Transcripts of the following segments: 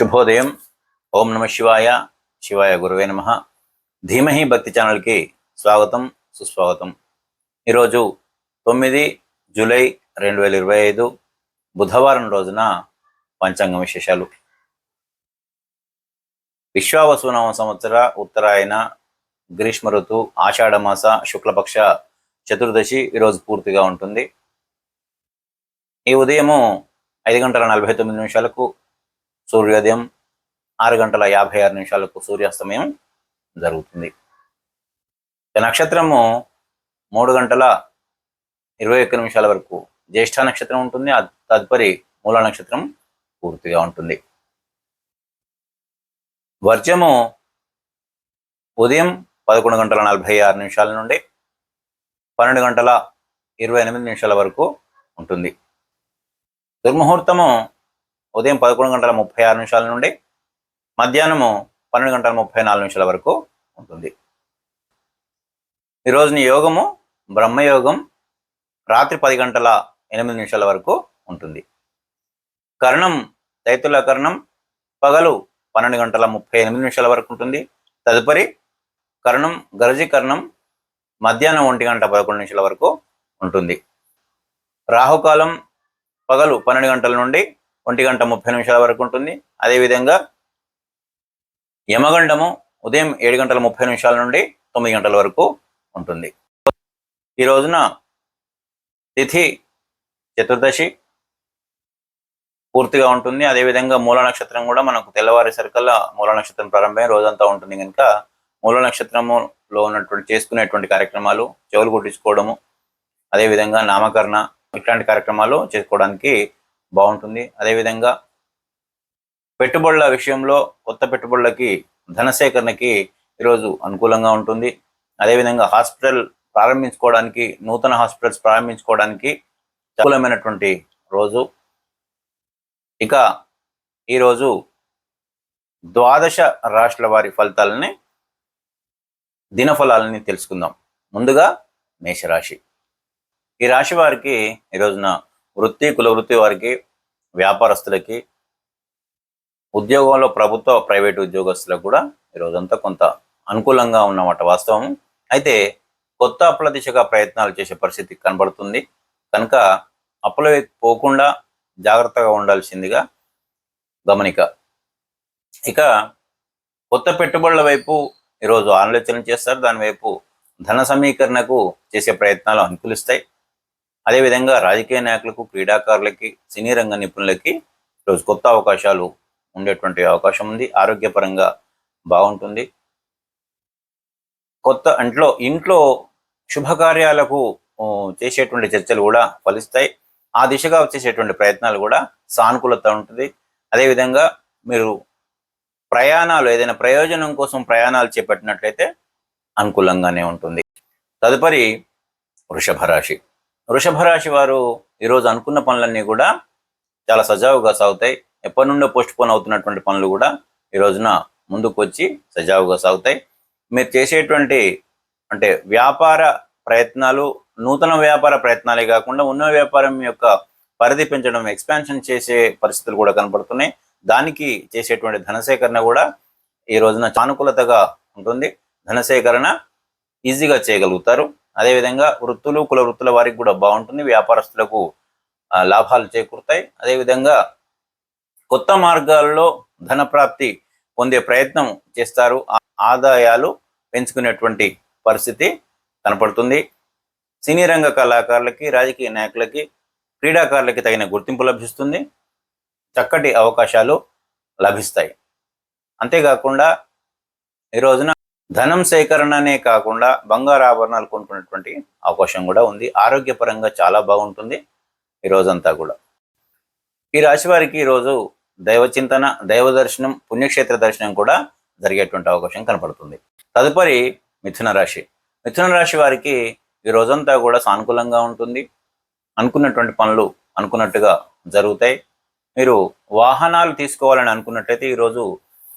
శుభోదయం. ఓం నమ శివాయ. శివాయ గురువే నమ. ధీమహి భక్తి ఛానల్కి స్వాగతం సుస్వాగతం. ఈరోజు తొమ్మిది జూలై రెండు వేల ఇరవై ఐదు బుధవారం రోజున పంచాంగ విశేషాలు. విశ్వావసునామ సంవత్సర ఉత్తరాయణ గ్రీష్మ ఋతు ఆషాఢమాస శుక్లపక్ష చతుర్దశి ఈరోజు పూర్తిగా ఉంటుంది. ఈ ఉదయము ఐదు గంటల నలభై తొమ్మిది నిమిషాలకు సూర్యోదయం ఆరు గంటల యాభై ఆరు నిమిషాలకు సూర్యాస్తమయం జరుగుతుంది. నక్షత్రము మూడు గంటల ఇరవై ఒక్క నిమిషాల వరకు జ్యేష్ఠ నక్షత్రం ఉంటుంది. తదుపరి మూల నక్షత్రం పూర్తిగా ఉంటుంది. వర్జము ఉదయం పదకొండు గంటల నలభై ఆరు నిమిషాల నుండి పన్నెండు గంటల ఇరవై ఎనిమిది నిమిషాల వరకు ఉంటుంది. దుర్ముహూర్తము ఉదయం పదకొండు గంటల ముప్పై ఆరు నిమిషాల నుండి మధ్యాహ్నము పన్నెండు గంటల ముప్పై నాలుగు నిమిషాల వరకు ఉంటుంది. ఈరోజుని యోగము బ్రహ్మయోగం రాత్రి పది గంటల ఎనిమిది నిమిషాల వరకు ఉంటుంది. కర్ణం తైతుల కర్ణం పగలు పన్నెండు గంటల ముప్పై ఎనిమిది నిమిషాల వరకు ఉంటుంది. తదుపరి కర్ణం గరజి కర్ణం మధ్యాహ్నం ఒంటి గంట పదకొండు నిమిషాల వరకు ఉంటుంది. రాహుకాలం పగలు పన్నెండు గంటల నుండి ఒంటి గంట ముప్పై నిమిషాల వరకు ఉంటుంది. అదేవిధంగా యమగండము ఉదయం ఏడు గంటల ముప్పై నిమిషాల నుండి తొమ్మిది గంటల వరకు ఉంటుంది. ఈ రోజున తిథి చతుర్దశి పూర్తిగా ఉంటుంది. అదేవిధంగా మూల నక్షత్రం కూడా మనకు తెల్లవారేసరికల్లా మూల నక్షత్రం ప్రారంభమై రోజంతా ఉంటుంది కనుక మూల నక్షత్రములో ఉన్నటువంటి చేసుకునేటువంటి కార్యక్రమాలు చెవులు కుట్టించుకోవడము అదేవిధంగా నామకరణ ఇట్లాంటి కార్యక్రమాలు చేసుకోవడానికి బాగుంటుంది. అదేవిధంగా పెట్టుబడుల విషయంలో కొత్త పెట్టుబడులకి ధనసేకరణకి ఈరోజు అనుకూలంగా ఉంటుంది. అదేవిధంగా హాస్పిటల్ ప్రారంభించుకోవడానికి నూతన హాస్పిటల్స్ ప్రారంభించుకోవడానికి అనుకూలమైనటువంటి రోజు. ఇక ఈరోజు ద్వాదశ రాష్ట్రాల వారి ఫలితాలని దినఫలాలని తెలుసుకుందాం. ముందుగా మేషరాశి. ఈ రాశి వారికి ఈ రోజున వృత్తి కుల వృత్తి వారికి వ్యాపారస్తులకి ఉద్యోగంలో ప్రభుత్వ ప్రైవేట్ ఉద్యోగస్తులకు కూడా ఈరోజంతా కొంత అనుకూలంగా ఉన్నమాట వాస్తవం అయితే కొత్త అప్పుల దిశగా ప్రయత్నాలు చేసే పరిస్థితి కనబడుతుంది. కనుక అప్పుల పోకుండా జాగ్రత్తగా ఉండాల్సిందిగా గమనిక. ఇక కొత్త పెట్టుబడుల వైపు ఈరోజు ఆలోచన చేస్తారు. దాని వైపు ధన సమీకరణకు చేసే ప్రయత్నాలు అనుకూలిస్తాయి. అదేవిధంగా రాజకీయ నాయకులకు క్రీడాకారులకి సినీ రంగ నిపుణులకి ఈరోజు కొత్త అవకాశాలు ఉండేటువంటి అవకాశం ఉంది. ఆరోగ్యపరంగా బాగుంటుంది. కొత్త ఇంట్లో ఇంట్లో శుభకార్యాలకు చేసేటువంటి చర్చలు కూడా ఫలిస్తాయి. ఆ దిశగా చేసేటువంటి ప్రయత్నాలు కూడా సానుకూలత ఉంటుంది. అదేవిధంగా మీరు ప్రయాణాలు ఏదైనా ప్రయోజనం కోసం ప్రయాణాలు చేపట్టినట్లయితే అనుకూలంగానే ఉంటుంది. తదుపరి వృషభ రాశి. వృషభ రాశి వారు ఈరోజు అనుకున్న పనులన్నీ కూడా చాలా సజావుగా సాగుతాయి. ఎప్పటి నుండో పోస్ట్ పోన్ అవుతున్నటువంటి పనులు కూడా ఈ రోజున ముందుకు వచ్చి సజావుగా సాగుతాయి. మీరు చేసేటువంటి అంటే వ్యాపార ప్రయత్నాలు నూతన వ్యాపార ప్రయత్నాలే కాకుండా ఉన్న వ్యాపారం యొక్క పరిధి పెంచడం ఎక్స్పాన్షన్ చేసే పరిస్థితులు కూడా కనపడుతున్నాయి. దానికి చేసేటువంటి ధనసేకరణ కూడా ఈ రోజున సానుకూలతగా ఉంటుంది. ధనసేకరణ ఈజీగా చేయగలుగుతారు. అదేవిధంగా వృత్తులు కుల వృత్తుల వారికి కూడా బాగుంటుంది. వ్యాపారస్తులకు లాభాలు చేకూరుతాయి. అదేవిధంగా కొత్త మార్గాల్లో ధన ప్రాప్తి పొందే ప్రయత్నం చేస్తారు. ఆ- ఆదాయాలు పెంచుకునేటువంటి పరిస్థితి కనపడుతుంది. సినీ రంగ కళాకారులకి రాజకీయ నాయకులకి క్రీడాకారులకి తగిన గుర్తింపు లభిస్తుంది. చక్కటి అవకాశాలు లభిస్తాయి. అంతేకాకుండా ఈ రోజున ధనం సేకరణనే కాకుండా బంగారు ఆభరణాలు కొనుక్కునేటువంటి అవకాశం కూడా ఉంది. ఆరోగ్యపరంగా చాలా బాగుంటుంది ఈ రోజంతా కూడా. ఈ రాశి వారికి ఈరోజు దైవ చింతన దైవ దర్శనం పుణ్యక్షేత్ర దర్శనం కూడా జరిగేటువంటి అవకాశం కనపడుతుంది. తదుపరి మిథున రాశి. మిథున రాశి వారికి ఈ రోజంతా కూడా సానుకూలంగా ఉంటుంది. అనుకున్నటువంటి పనులు అనుకున్నట్టుగా జరుగుతాయి. మీరు వాహనాలు తీసుకోవాలని అనుకున్నట్టయితే ఈరోజు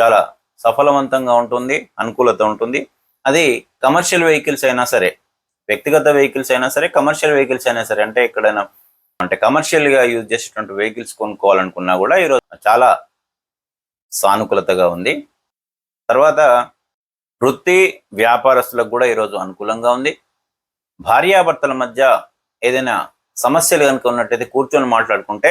చాలా సఫలవంతంగా ఉంటుంది అనుకూలత ఉంటుంది. అది కమర్షియల్ వెహికల్స్ అయినా సరే వ్యక్తిగత వెహికల్స్ అయినా సరే కమర్షియల్ వెహికల్స్ అయినా సరే అంటే ఎక్కడైనా అంటే కమర్షియల్గా యూజ్ చేసేటువంటి వెహికల్స్ కొనుక్కోవాలనుకున్నా కూడా ఈరోజు చాలా సానుకూలతగా ఉంది. తర్వాత వృత్తి వ్యాపారస్తులకు కూడా ఈరోజు అనుకూలంగా ఉంది. భార్యాభర్తల మధ్య ఏదైనా సమస్యలు కనుక ఉన్నట్టయితే కూర్చొని మాట్లాడుకుంటే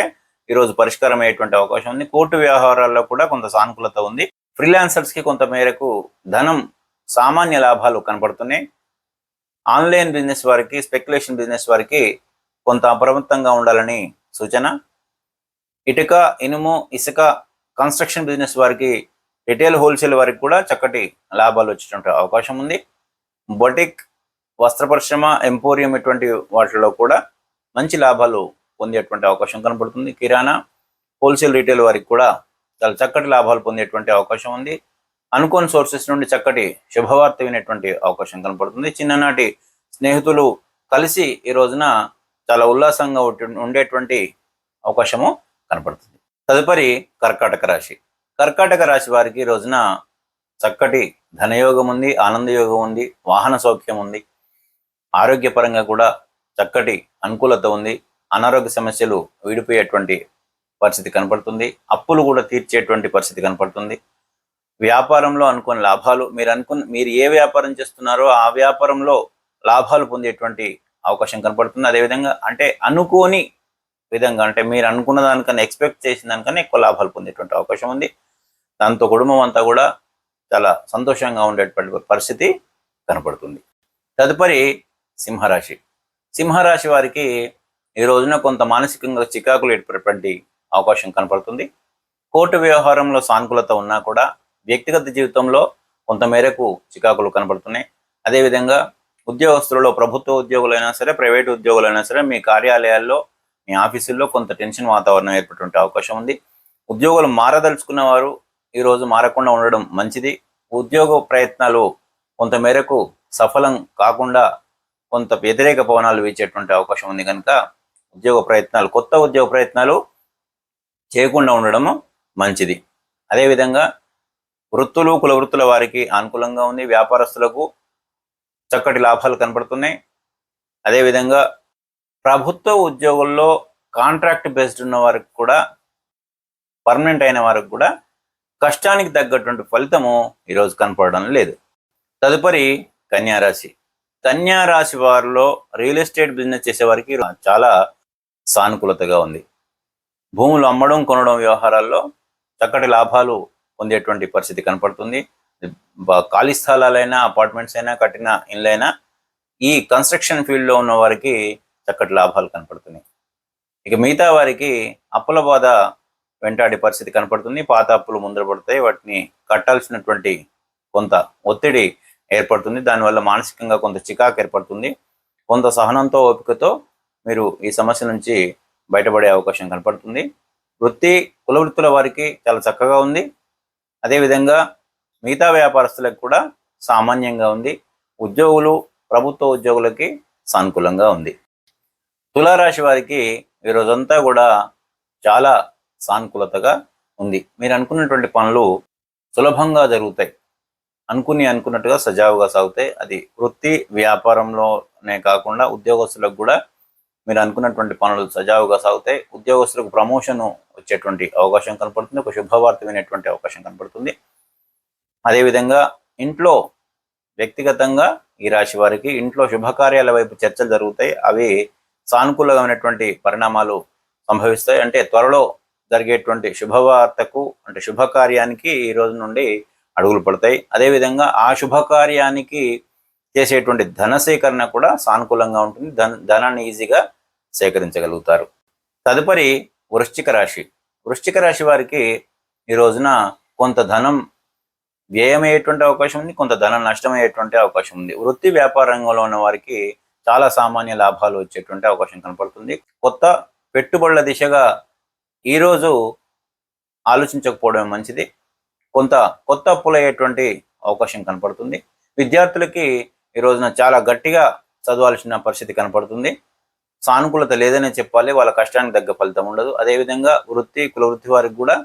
ఈరోజు పరిష్కారం అయ్యేటువంటి అవకాశం ఉంది. కోర్టు వ్యవహారాల్లో కూడా కొంత సానుకూలత ఉంది. ఫ్రీలాన్సర్స్కి కొంత మేరకు ధనం సామాన్య లాభాలు కనపడుతున్నాయి. ఆన్లైన్ బిజినెస్ వారికి స్పెక్యులేషన్ బిజినెస్ వారికి కొంత అప్రమత్తంగా ఉండాలని సూచన. ఇటుక ఇనుము ఇసుక కన్స్ట్రక్షన్ బిజినెస్ వారికి రిటైల్ హోల్సేల్ వారికి కూడా చక్కటి లాభాలు వచ్చేటువంటి అవకాశం ఉంది. బొటిక్ వస్త్ర పరిశ్రమ ఎంపోరియం ఇటువంటి వాటిలో కూడా మంచి లాభాలు పొందేటువంటి అవకాశం కనపడుతుంది. కిరాణా హోల్సేల్ రీటైల్ వారికి కూడా చాలా చక్కటి లాభాలు పొందేటువంటి అవకాశం ఉంది. అనుకోని సోర్సెస్ నుండి చక్కటి శుభవార్త వినేటువంటి అవకాశం కనపడుతుంది. చిన్ననాటి స్నేహితులు కలిసి ఈ రోజున చాలా ఉల్లాసంగా ఉండేటువంటి అవకాశము కనపడుతుంది. తదుపరి కర్కాటక రాశి. కర్కాటక రాశి వారికి ఈ రోజున చక్కటి ధనయోగం ఉంది ఆనందయోగం ఉంది వాహన సౌఖ్యం ఉంది. ఆరోగ్యపరంగా కూడా చక్కటి అనుకూలత ఉంది. అనారోగ్య సమస్యలు విడిపోయేటువంటి పరిస్థితి కనపడుతుంది. అప్పులు కూడా తీర్చేటువంటి పరిస్థితి కనపడుతుంది. వ్యాపారంలో అనుకున్న లాభాలు మీరు అనుకున్న మీరు ఏ వ్యాపారం చేస్తున్నారో ఆ వ్యాపారంలో లాభాలు పొందేటువంటి అవకాశం కనపడుతుంది. అదేవిధంగా అంటే అనుకోని విధంగా అంటే మీరు అనుకున్న దానికన్నా ఎక్స్పెక్ట్ చేసిన దానికన్నా ఎక్కువ లాభాలు పొందేటువంటి అవకాశం ఉంది. దాంతో కుటుంబం అంతా కూడా చాలా సంతోషంగా ఉండేటువంటి పరిస్థితి కనపడుతుంది. తదుపరి సింహరాశి. సింహరాశి వారికి ఈ రోజున కొంత మానసికంగా చికాకులు ఏర్పడేటువంటి అవకాశం కనపడుతుంది. కోర్టు వ్యవహారంలో సానుకూలత ఉన్నా కూడా వ్యక్తిగత జీవితంలో కొంత మేరకు చికాకులు కనపడుతున్నాయి. అదేవిధంగా ఉద్యోగస్తులలో ప్రభుత్వ ఉద్యోగులైనా సరే ప్రైవేట్ ఉద్యోగులైనా సరే మీ కార్యాలయాల్లో మీ ఆఫీసుల్లో కొంత టెన్షన్ వాతావరణం ఏర్పడే అవకాశం ఉంది. ఉద్యోగులు మారదలుచుకున్న వారు ఈరోజు మారకుండా ఉండడం మంచిది. ఉద్యోగ ప్రయత్నాలు కొంత మేరకు సఫలం కాకుండా కొంత వ్యతిరేక పవనాలు వీచేటువంటి అవకాశం ఉంది కనుక ఉద్యోగ ప్రయత్నాలు కొత్త ఉద్యోగ ప్రయత్నాలు చేయకుండా ఉండడము మంచిది. అదేవిధంగా వృత్తులు కుల వృత్తుల వారికి అనుకూలంగా ఉంది. వ్యాపారస్తులకు చక్కటి లాభాలు కనపడుతున్నాయి. అదేవిధంగా ప్రభుత్వ ఉద్యోగుల్లో కాంట్రాక్ట్ బేస్డ్ ఉన్న వారికి కూడా పర్మనెంట్ అయిన వారికి కూడా కష్టానికి తగ్గటువంటి ఫలితము ఈరోజు కనపడడం లేదు. తదుపరి కన్యారాశి. కన్యారాశి వారిలో రియల్ ఎస్టేట్ బిజినెస్ చేసేవారికి చాలా సానుకూలతగా ఉంది. భూములు అమ్మడం కొనడం వ్యవహారాల్లో చక్కటి లాభాలు పొందేటువంటి పరిస్థితి కనపడుతుంది. ఖాళీ స్థలాలైనా అపార్ట్మెంట్స్ అయినా కట్టిన ఇళ్ళైనా ఈ కన్స్ట్రక్షన్ ఫీల్డ్లో ఉన్న వారికి చక్కటి లాభాలు కనపడుతున్నాయి. ఇక మిగతా వారికి అప్పుల బాధ వెంటాడే పరిస్థితి కనపడుతుంది. పాత అప్పులు ముందర పడతాయి. వాటిని కట్టాల్సినటువంటి కొంత ఒత్తిడి ఏర్పడుతుంది. దానివల్ల మానసికంగా కొంత చికాకు ఏర్పడుతుంది. కొంత సహనంతో ఓపికతో మీరు ఈ సమస్య నుంచి బయటపడే అవకాశం కనపడుతుంది. వృత్తి కుల వృత్తుల వారికి చాలా చక్కగా ఉంది. అదేవిధంగా మిగతా వ్యాపారస్తులకు కూడా సామాన్యంగా ఉంది. ఉద్యోగులు ప్రభుత్వ ఉద్యోగులకి సానుకూలంగా ఉంది. తులారాశి వారికి ఈ రోజంతా కూడా చాలా సానుకూలతగా ఉంది. మీరు అనుకున్నటువంటి పనులు సులభంగా జరుగుతాయి. అనుకుని అనుకున్నట్టుగా సజావుగా సాగుతాయి. అది వృత్తి వ్యాపారంలోనే కాకుండా ఉద్యోగస్తులకు కూడా మీరు అనుకున్నటువంటి పనులు సజావుగా సాగుతాయి ఉద్యోగస్తులకు ప్రమోషన్ వచ్చేటువంటి అవకాశం కనపడుతుంది. ఒక శుభవార్త వినేటువంటి అవకాశం కనపడుతుంది. అదేవిధంగా ఇంట్లో వ్యక్తిగతంగా ఈ రాశి వారికి ఇంట్లో శుభకార్యాల వైపు చర్చలు జరుగుతాయి. అవి సానుకూలమైనటువంటి పరిణామాలు సంభవిస్తాయి. అంటే త్వరలో జరిగేటువంటి శుభవార్తకు అంటే శుభకార్యానికి ఈ రోజు నుండి అడుగులు పడతాయి. అదేవిధంగా ఆ శుభకార్యానికి చేసేటువంటి ధన సేకరణ కూడా సానుకూలంగా ఉంటుంది. ధన ధనాన్ని ఈజీగా సేకరించగలుగుతారు. తదుపరి వృశ్చిక రాశి. వృశ్చిక రాశి వారికి ఈ రోజున కొంత ధనం వ్యయమయ్యేటువంటి అవకాశం ఉంది కొంత ధనం నష్టమయ్యేటువంటి అవకాశం ఉంది. వృత్తి వ్యాపార రంగంలో ఉన్న వారికి చాలా సామాన్య లాభాలు వచ్చేటువంటి అవకాశం కనపడుతుంది. కొత్త పెట్టుబడుల దిశగా ఈరోజు ఆలోచించకపోవడం మంచిది. కొంత కొత్త అప్పులయ్యేటువంటి అవకాశం కనపడుతుంది. విద్యార్థులకి ఈ రోజున చాలా గట్టిగా చదవాల్సిన పరిస్థితి కనపడుతుంది. సానుకూలత లేదనే చెప్పాలి వాళ్ళ కష్టానికి తగ్గ ఫలితం ఉండదు. అదేవిధంగా వృత్తి కుల వృత్తి వారికి కూడా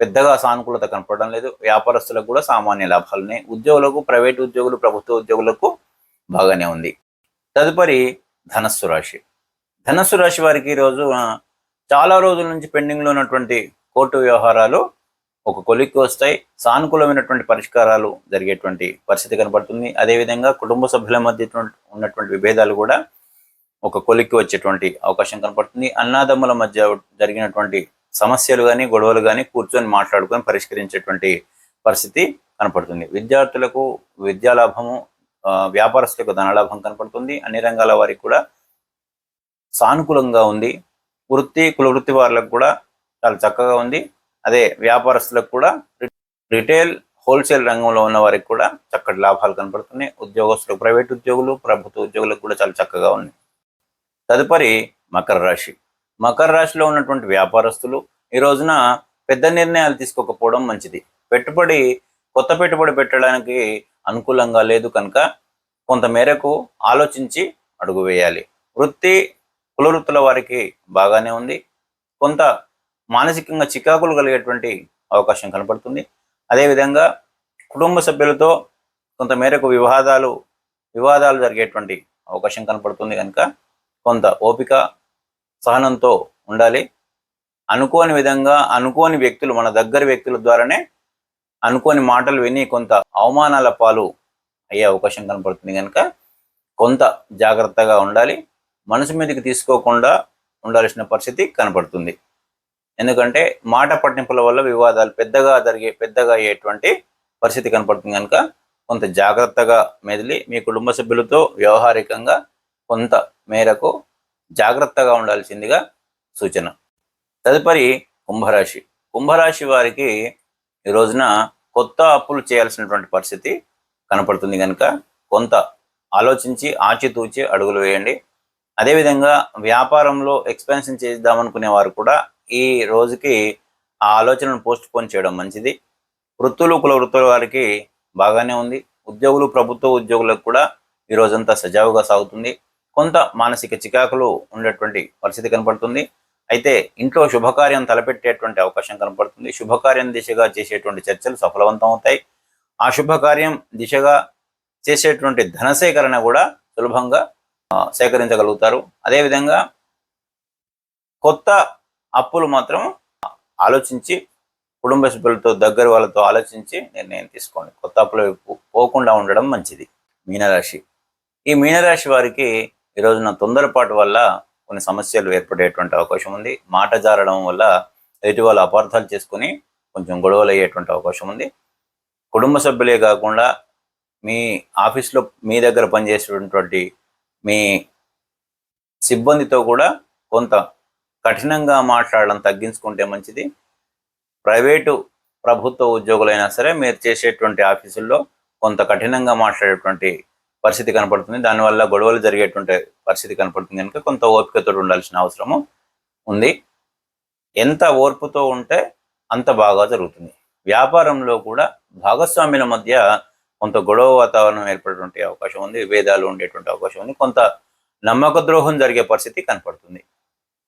పెద్దగా సానుకూలత కనపడడం లేదు. వ్యాపారస్తులకు కూడా సామాన్య లాభాలున్నాయి ఉద్యోగులకు ప్రైవేట్ ఉద్యోగులు ప్రభుత్వ ఉద్యోగులకు బాగానే ఉంది. తదుపరి ధనస్సు రాశి. ధనస్సు రాశి వారికి ఈరోజు చాలా రోజుల నుంచి పెండింగ్లో ఉన్నటువంటి కోర్టు వ్యవహారాలు ఒక కొలిక్కి వస్తాయి. సానుకూలమైనటువంటి పరిష్కారాలు జరిగేటువంటి పరిస్థితి కనపడుతుంది. అదేవిధంగా కుటుంబ సభ్యుల మధ్య ఉన్నటువంటి విభేదాలు కూడా ఒక కొలిక్కి వచ్చేటువంటి అవకాశం కనపడుతుంది. అన్నాదమ్ముల మధ్య జరిగినటువంటి సమస్యలు కానీ గొడవలు కానీ కూర్చొని మాట్లాడుకొని పరిష్కరించేటువంటి పరిస్థితి కనపడుతుంది. విద్యార్థులకు విద్యాలాభము వ్యాపారస్తులకు ధనలాభం కనపడుతుంది. అన్ని రంగాల వారికి కూడా సానుకూలంగా ఉంది. వృత్తి కుల వృత్తి వారులకు కూడా చాలా చక్కగా ఉంది. అదే వ్యాపారస్తులకు కూడా రిటైల్ హోల్సేల్ రంగంలో ఉన్న వారికి కూడా చక్కటి లాభాలు కనపడుతున్నాయి. ఉద్యోగస్తులకు ప్రైవేట్ ఉద్యోగులు ప్రభుత్వ ఉద్యోగులకు కూడా చాలా చక్కగా ఉన్నాయి. తదుపరి మకర రాశి. మకర రాశిలో ఉన్నటువంటి వ్యాపారస్తులు ఈ రోజున పెద్ద నిర్ణయాలు తీసుకోకపోవడం మంచిది. పెట్టుబడి కొత్త పెట్టుబడి పెట్టడానికి అనుకూలంగా లేదు కనుక కొంత మేరకు ఆలోచించి అడుగు వేయాలి. వృత్తి కుల వృత్తుల వారికి బాగానే ఉంది. కొంత మానసికంగా చికాకులు కలిగేటువంటి అవకాశం కనపడుతుంది. అదేవిధంగా కుటుంబ సభ్యులతో కొంత మేరకు వివాదాలు వివాదాలు జరిగేటువంటి అవకాశం కనపడుతుంది కనుక కొంత ఓపిక సహనంతో ఉండాలి. అనుకోని విధంగా అనుకోని వ్యక్తులు మన దగ్గర వ్యక్తుల ద్వారానే అనుకోని మాటలు విని కొంత అవమానాల పాలు అయ్యే అవకాశం కనపడుతుంది కనుక కొంత జాగ్రత్తగా ఉండాలి. మనసు మీదకి తీసుకోకుండా ఉండాల్సిన పరిస్థితి కనపడుతుంది. ఎందుకంటే మాట పట్టింపుల వల్ల వివాదాలు పెద్దగా జరిగే పెద్దగా అయ్యేటువంటి పరిస్థితి కనపడుతుంది కనుక కొంత జాగ్రత్తగా మెదిలి మీ కుటుంబ సభ్యులతో వ్యవహారికంగా కొంత మేరకు జాగ్రత్తగా ఉండాల్సిందిగా సూచన. తదుపరి కుంభరాశి. కుంభరాశి వారికి ఈ రోజున కొత్త అప్పులు చేయాల్సినటువంటి పరిస్థితి కనపడుతుంది కనుక కొంత ఆలోచించి ఆచితూచి అడుగులు వేయండి. అదేవిధంగా వ్యాపారంలో ఎక్స్పెన్షన్ చేద్దామనుకునే వారు కూడా ఈ రోజుకి ఆ ఆలోచనను పోస్ట్ పోన్ చేయడం మంచిది. వృత్తులు కుల వృత్తుల వారికి బాగానే ఉంది. ఉద్యోగులు ప్రభుత్వ ఉద్యోగులకు కూడా ఈ రోజంతా సజావుగా సాగుతుంది. కొంత మానసిక చికాకులు ఉండేటువంటి పరిస్థితి కనపడుతుంది. అయితే ఇంట్లో శుభకార్యం తలపెట్టేటువంటి అవకాశం కనపడుతుంది. శుభకార్యం దిశగా చేసేటువంటి చర్చలు సఫలవంతం అవుతాయి ఆ శుభకార్యం దిశగా చేసేటువంటి ధన సేకరణ కూడా సులభంగా సేకరించగలుగుతారు. అదేవిధంగా కొత్త అప్పులు మాత్రం ఆలోచించి కుటుంబ సభ్యులతో దగ్గర వాళ్ళతో ఆలోచించి నిర్ణయం తీసుకోండి. కొత్త అప్పుల వైపు పోకుండా ఉండడం మంచిది మీనరాశి. ఈ మీనరాశి వారికి ఈ రోజున తొందరపాటు వల్ల కొన్ని సమస్యలు ఏర్పడేటువంటి అవకాశం ఉంది. మాట జారడం వల్ల ఎదుటి వాళ్ళు అపార్థాలు చేసుకుని కొంచెం గొడవలు అయ్యేటువంటి అవకాశం ఉంది. కుటుంబ సభ్యులే కాకుండా మీ ఆఫీస్లో మీ దగ్గర పనిచేసేటువంటి మీ సిబ్బందితో కూడా కొంత కఠినంగా మాట్లాడడం తగ్గించుకుంటే మంచిది. ప్రైవేటు ప్రభుత్వ ఉద్యోగులైనా సరే మీరు చేసేటువంటి ఆఫీసుల్లో కొంత కఠినంగా మాట్లాడేటువంటి పరిస్థితి కనపడుతుంది. దానివల్ల గొడవలు జరిగేటువంటి పరిస్థితి కనపడుతుంది కనుక కొంత ఓపికతో ఉండాల్సిన అవసరము ఉంది. ఎంత ఓర్పుతో ఉంటే అంత బాగా జరుగుతుంది. వ్యాపారంలో కూడా భాగస్వామ్యుల మధ్య కొంత గొడవ వాతావరణం ఏర్పడేటువంటి అవకాశం ఉంది. విభేదాలు ఉండేటువంటి అవకాశం ఉంది. కొంత నమ్మక ద్రోహం జరిగే పరిస్థితి కనపడుతుంది.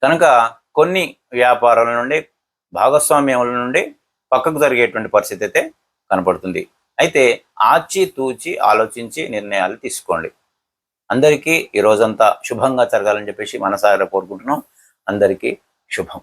కనుక కొన్ని వ్యాపారాల నుండి భాగస్వామ్యముల నుండి పక్కకు జరిగేటువంటి పరిస్థితి అయితే కనపడుతుంది. అయితే ఆచి తూచి ఆలోచించి నిర్ణయాలు తీసుకోండి. అందరికీ ఈ రోజంతా శుభంగా జరగాలని చెప్పేసి మనసారా కోరుకుంటున్నాం. అందరికీ శుభం.